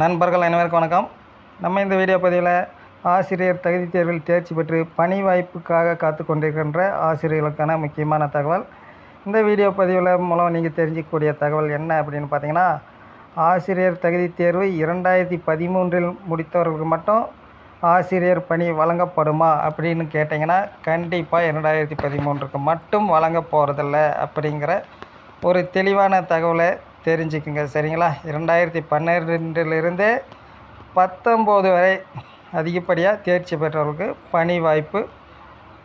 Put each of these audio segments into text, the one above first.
நண்பர்கள் அனைவருக்கும் வணக்கம். நம்ம இந்த வீடியோ பதிவில் ஆசிரியர் தகுதி தேர்வில் தேர்ச்சி பெற்று பணி வாய்ப்புக்காக காத்து கொண்டிருக்கின்ற ஆசிரியர்களுக்கான முக்கியமான தகவல். இந்த வீடியோ பதிவில் மூலம் நீங்கள் தெரிஞ்சிக்கக்கூடிய தகவல் என்ன அப்படின்னு பார்த்தீங்கன்னா ஆசிரியர் தகுதி தேர்வு இரண்டாயிரத்தி பதிமூன்றில் முடித்தவர்களுக்கு மட்டும் ஆசிரியர் பணி வழங்கப்படுமா அப்படின்னு கேட்டிங்கன்னா கண்டிப்பாக இரண்டாயிரத்தி பதிமூன்றுக்கு மட்டும் வழங்க போகிறதில்ல அப்படிங்கிற ஒரு தெளிவான தகவலை தெரிஞ்சுக்குங்க சரிங்களா? இரண்டாயிரத்தி பன்னிரெண்டிலிருந்து பத்தொம்போது வரை அதிகப்படியாக தேர்ச்சி பெற்றவர்களுக்கு பணி வாய்ப்பு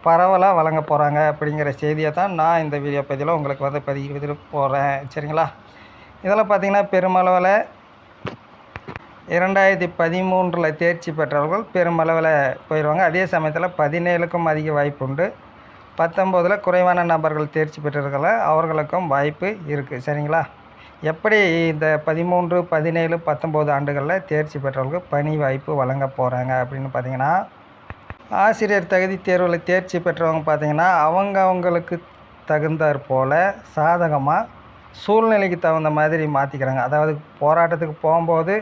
பரவலாக வழங்க போகிறாங்க அப்படிங்கிற செய்தியை தான் நான் இந்த வீடியோ பதிவில் உங்களுக்கு வந்து பதிவு போகிறேன் சரிங்களா? இதில் பார்த்திங்கன்னா பெருமளவில் இரண்டாயிரத்தி பதிமூன்றில் தேர்ச்சி பெற்றவர்கள் பெருமளவில் போயிடுவாங்க அதே சமயத்தில் பதினேழுக்கும் அதிக வாய்ப்பு உண்டு. பத்தொம்போதில் குறைவான நபர்கள் தேர்ச்சி பெற்றிருக்கல அவர்களுக்கும் வாய்ப்பு இருக்குது சரிங்களா? எப்படி இந்த பதிமூன்று பதினேழு பத்தொம்போது ஆண்டுகளில் தேர்ச்சி பெற்றவர்களுக்கு பணி வாய்ப்பு வழங்க போகிறாங்க அப்படின்னு பார்த்தீங்கன்னா ஆசிரியர் தகுதி தேர்வில் தேர்ச்சி பெற்றவங்க பார்த்தீங்கன்னா அவங்க அவங்களுக்கு தகுந்தாற் போல் சாதகமாக சூழ்நிலைக்கு தகுந்த மாதிரி மாற்றிக்கிறாங்க அதாவது போராட்டத்துக்கு போகும்போது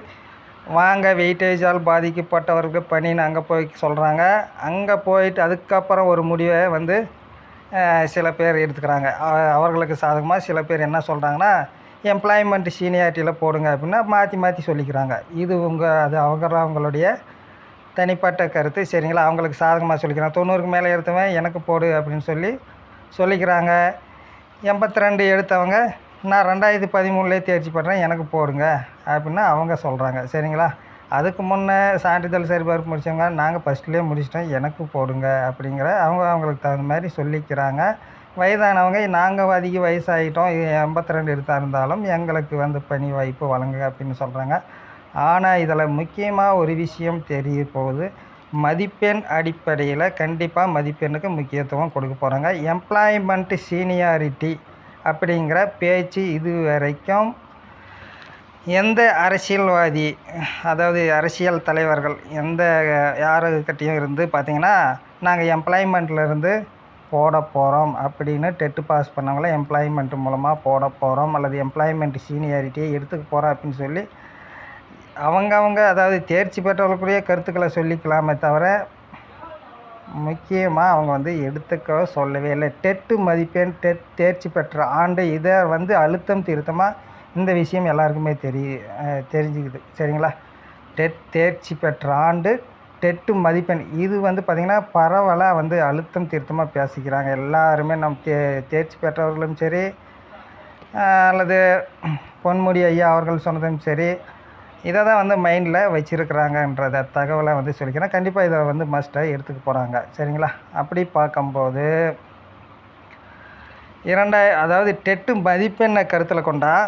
வாங்க வெயிட்டேஜால் பாதிக்கப்பட்டவர்களுக்கு பணின்னு அங்கே போய் சொல்கிறாங்க அங்கே போயிட்டு அதுக்கப்புறம் ஒரு முடிவை வந்து சில பேர் எடுத்துக்கிறாங்க. அவர்களுக்கு சாதகமாக சில பேர் என்ன சொல்கிறாங்கன்னா எம்ப்ளாய்மெண்ட் சீனியாரிட்டியில் போடுங்க அப்படின்னா மாற்றி மாற்றி சொல்லிக்கிறாங்க. இது உங்கள் அது அவங்க அவங்களுடைய தனிப்பட்ட கருத்து. சரிங்களா? அவங்களுக்கு சாதகமாக சொல்லிக்கிறாங்க. தொண்ணூறுக்கு மேலே எடுத்தவன் எனக்கு போடு அப்படின்னு சொல்லி சொல்லிக்கிறாங்க. எண்பத்தி ரெண்டு எடுத்தவங்க நான் ரெண்டாயிரத்தி பதிமூணுலேயே தேர்ச்சி பண்ணுறேன் எனக்கு போடுங்க அப்படின்னு அவங்க சொல்கிறாங்க சரிங்களா? அதுக்கு முன்னே சான்றிதழ் சரிபார்ப்பு முடித்தவங்க நாங்கள் ஃபஸ்ட்லேயே முடிச்சிட்டோம் எனக்கு போடுங்க அப்படிங்கிற அவங்க அவங்களுக்கு தகுந்த மாதிரி சொல்லிக்கிறாங்க. வயதானவங்க நாங்கள் அதிக வயசாகிட்டோம் எண்பத்தி ரெண்டு எடுத்தா இருந்தாலும் எங்களுக்கு வந்து பணி வாய்ப்பு வழங்குங்க அப்படின்னு சொல்கிறாங்க ஆனால் இதில் முக்கியமாக ஒரு விஷயம் தெரிய போகுது. மதிப்பெண் அடிப்படையில் கண்டிப்பாக மதிப்பெண்ணுக்கு முக்கியத்துவம் கொடுக்க போகிறாங்க எம்ப்ளாய்மெண்ட் சீனியாரிட்டி அப்படிங்கிற பேச்சு இது வரைக்கும் எந்த அரசியல்வாதி அதாவது அரசியல் தலைவர்கள் எந்த யாருக்கிட்டையும் இருந்து பார்த்திங்கன்னா நாங்கள் எம்ப்ளாய்மெண்ட்டில் இருந்து போட போகிறோம் அப்படின்னு டெட்டு பாஸ் பண்ணவங்கள எம்ப்ளாய்மெண்ட் மூலமாக போட போகிறோம் அல்லது எம்ப்ளாய்மெண்ட் சீனியாரிட்டியை எடுத்துக்க போகிறோம் அப்படின்னு சொல்லி அவங்கவுங்க அதாவது தேர்ச்சி பெற்றவர்களுக்குரிய கருத்துக்களை சொல்லிக்கலாமே தவிர முக்கியமாக அவங்க வந்து எடுத்துக்க சொல்லவே இல்லை. டெட்டு மதிப்பெண் டெட் தேர்ச்சி பெற்ற ஆண்டு இதை வந்து அழுத்தம் திருத்தமாக இந்த விஷயம் எல்லாருக்குமே தெரிய தெரிஞ்சுக்குது. சரிங்களா? டெட் தேர்ச்சி பெற்ற ஆண்டு டெட்டு மதிப்பெண். இது வந்து பார்த்திங்கன்னா பரவலாக வந்து அழுத்தம் திருத்தமாக பேசிக்கிறாங்க. எல்லாருமே நம் தே தேர்ச்சி பெற்றவர்களும் சரி அல்லது பொன்முடி ஐயா அவர்கள் சொன்னதும் சரி இதை தான் வந்து மைண்டில் வச்சுருக்குறாங்கன்றத தகவலை வந்து சொல்லிக்கிறேன். கண்டிப்பாக இதை வந்து மஸ்ட்டாக எடுத்துக்க போகிறாங்க சரிங்களா? அப்படி பார்க்கும்போது இரண்டாய் அதாவது டெட்டு மதிப்பெண்ணை கருத்தில் கொண்டால்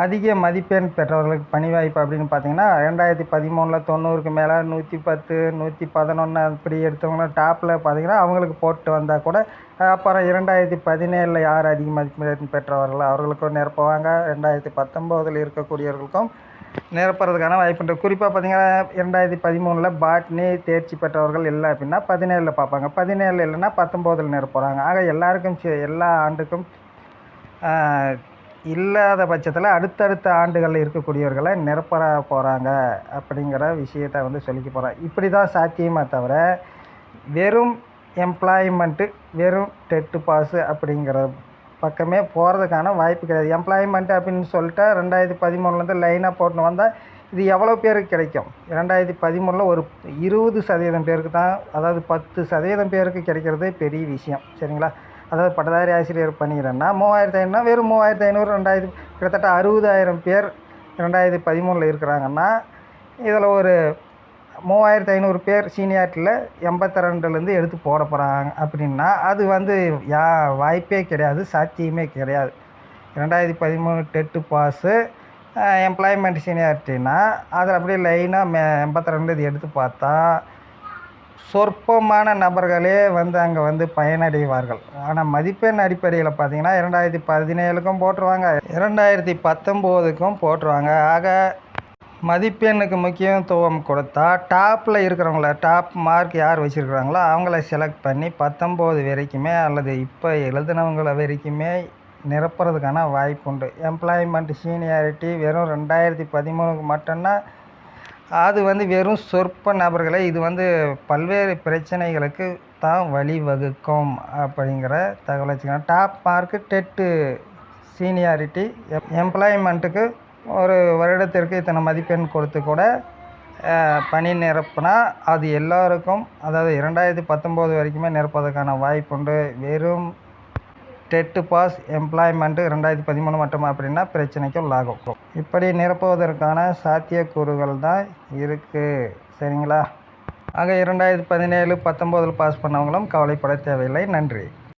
அதிக மதிப்பெண் பெற்றவர்களுக்கு பணி வாய்ப்பு அப்படின்னு பார்த்தீங்கன்னா ரெண்டாயிரத்தி பதிமூணில் தொண்ணூறுக்கு மேலே நூற்றி பத்து நூற்றி பதினொன்று அப்படி எடுத்தவங்க டாப்பில் பார்த்தீங்கன்னா அவங்களுக்கு போட்டு வந்தால் கூட அப்புறம் இரண்டாயிரத்தி பதினேழில் யார் அதிக மதிப்பெண் பெற்றவர்கள்? அவர்களுக்கும் நிரப்புவாங்க ரெண்டாயிரத்தி பத்தொம்போதில் இருக்கக்கூடியவர்களுக்கும் நிரப்புறதுக்கான வாய்ப்புண்டு குறிப்பாக பார்த்தீங்கன்னா இரண்டாயிரத்தி பதிமூணில் பாட்னி தேர்ச்சி பெற்றவர்கள் இல்லை அப்படின்னா பதினேழில் பார்ப்பாங்க. பதினேழு இல்லைன்னா பத்தொம்போதில் நிரப்புகிறாங்க ஆக எல்லாருக்கும் எல்லா ஆண்டுக்கும் இல்லாத பட்சத்தில் அடுத்தடுத்த ஆண்டுகளில் இருக்கக்கூடியவர்களை நிரப்பற போகிறாங்க அப்படிங்கிற விஷயத்தை வந்து சொல்லிக்க போகிறேன் இப்படி தான் சாத்தியமாக தவிர வெறும் எம்ப்ளாய்மெண்ட்டு வெறும் டெட்டு பாஸு அப்படிங்கிற பக்கமே போகிறதுக்கான வாய்ப்பு கிடையாது. எம்ப்ளாய்மெண்ட் அப்படின்னு சொல்லிட்டு ரெண்டாயிரத்தி பதிமூணுலேருந்து லைனாக போட்டுன்னு வந்தால் இது எவ்வளோ பேருக்கு கிடைக்கும்? ரெண்டாயிரத்தி பதிமூணில் ஒரு இருபது சதவீதம் பேருக்கு தான் அதாவது பத்து சதவீதம் பேருக்கு கிடைக்கிறது பெரிய விஷயம். சரிங்களா? அதாவது பட்டதாரி ஆசிரியர் பண்ணிக்கிறேன்னா மூவாயிரத்து ஐநூறுனா வெறும் மூவாயிரத்து ஐநூறு ரெண்டாயிரத்து கிட்டத்தட்ட அறுபதாயிரம் பேர் ரெண்டாயிரத்தி பதிமூணில் இருக்கிறாங்கன்னா இதில் ஒரு மூவாயிரத்து ஐநூறு பேர் சீனியாரிட்டியில் எண்பத்தி ரெண்டுலேருந்து எடுத்து போட போகிறாங்க அப்படின்னா அது வந்து யா வாய்ப்பே கிடையாது சாத்தியமே கிடையாது. ரெண்டாயிரத்தி பதிமூணு டெட்டு பாஸு எம்ப்ளாய்மெண்ட் சீனியாரிட்டின்னா அதில் அப்படியே லைனாக மே எண்பத்தி ரெண்டு இது எடுத்து பார்த்தா சொற்பமான நபர்களே வந்து அங்கே வந்து பயனடைவார்கள். ஆனால் மதிப்பெண் அடிப்படையில் பார்த்தீங்கன்னா இரண்டாயிரத்தி பதினேழுக்கும் போட்டுருவாங்க. இரண்டாயிரத்தி பத்தொம்போதுக்கும் போட்டுருவாங்க. ஆக மதிப்பெண்ணுக்கு முக்கியத்துவம் கொடுத்தா டாப்பில் இருக்கிறவங்கள டாப் மார்க் யார் வச்சுருக்குறாங்களோ அவங்கள செலக்ட் பண்ணி பத்தொம்போது வரைக்குமே அல்லது இப்போ எழுதினவங்கள வரைக்குமே நிரப்புறதுக்கான வாய்ப்பு உண்டு எம்ப்ளாய்மெண்ட் சீனியாரிட்டி வெறும் ரெண்டாயிரத்தி பதிமூணுக்கு மட்டும்தான் அது வந்து வெறும் சொற்ப நபர்களை இது வந்து பல்வேறு பிரச்சனைகளுக்கு தான் வழிவகுக்கும் அப்படிங்கிற தகவல் வச்சுக்கலாம் டாப் மார்க்கு டெட்டு சீனியாரிட்டி எம்ப்ளாய்மெண்ட்டுக்கு ஒரு வருடத்திற்கு இத்தனை மதிப்பெண் கொடுத்து கூட பணி நிரப்புனா அது எல்லாருக்கும் அதாவது இரண்டாயிரத்தி பத்தொம்போது வரைக்குமே நிரப்பதற்கான வாய்ப்புண்டு. வெறும் டெட்டு பாஸ் எம்ப்ளாய்மெண்ட்டு ரெண்டாயிரத்தி பதிமூணு மட்டும் அப்படின்னா பிரச்சனைக்கு உள்ளாகும் இப்படி நிரப்புவதற்கான சாத்தியக்கூறுகள் தான் இருக்குது சரிங்களா? ஆக இரண்டாயிரத்தி பதினேழு பத்தொம்போதில் பாஸ் பண்ணவங்களும் கவலைப்பட தேவையில்லை. நன்றி.